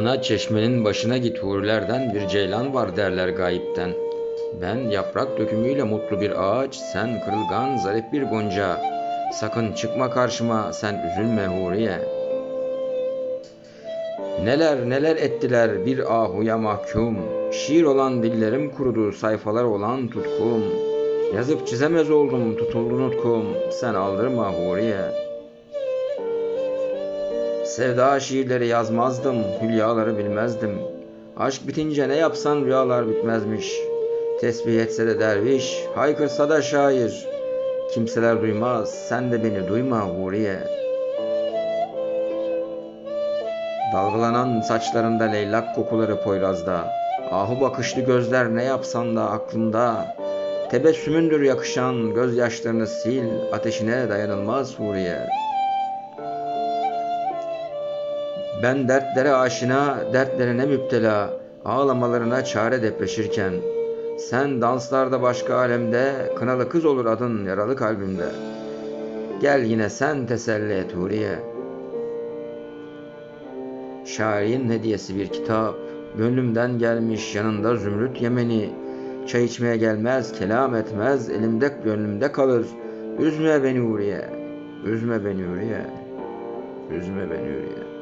Bana çeşmenin başına git hurilerden bir ceylan var derler gayipten. Ben yaprak dökümüyle mutlu bir ağaç, sen kırılgan zarif bir gonca. Sakın çıkma karşıma, sen üzülme huriye. Neler neler ettiler bir ahuya mahkum. Şiir olan dillerim kurudu, sayfalar olan tutkum. Yazıp çizemez oldum, tutuldu nutkum. Sen aldırma huriye. Sevda şiirleri yazmazdım, hülyaları bilmezdim. Aşk bitince ne yapsan rüyalar bitmezmiş. Tesbih etse de derviş, haykırsa da şair. Kimseler duymaz, sen de beni duyma huriye. Dalgalanan saçlarında leylak kokuları poyrazda. Ahu bakışlı gözler ne yapsan da aklımda. Tebessümündür yakışan gözyaşlarını sil, ateşine dayanılmaz huriye.'' Ben dertlere aşina, dertlerine müptela, ağlamalarına çare depreşirken, sen danslarda başka alemde, kınalı kız olur adın yaralı kalbimde. Gel yine sen teselli et Huriye. Şairin hediyesi bir kitap, gönlümden gelmiş yanında zümrüt yemeni, çay içmeye gelmez, kelam etmez, elimde gönlümde kalır. Üzme beni Huriye, üzme beni Huriye, üzme beni Huriye.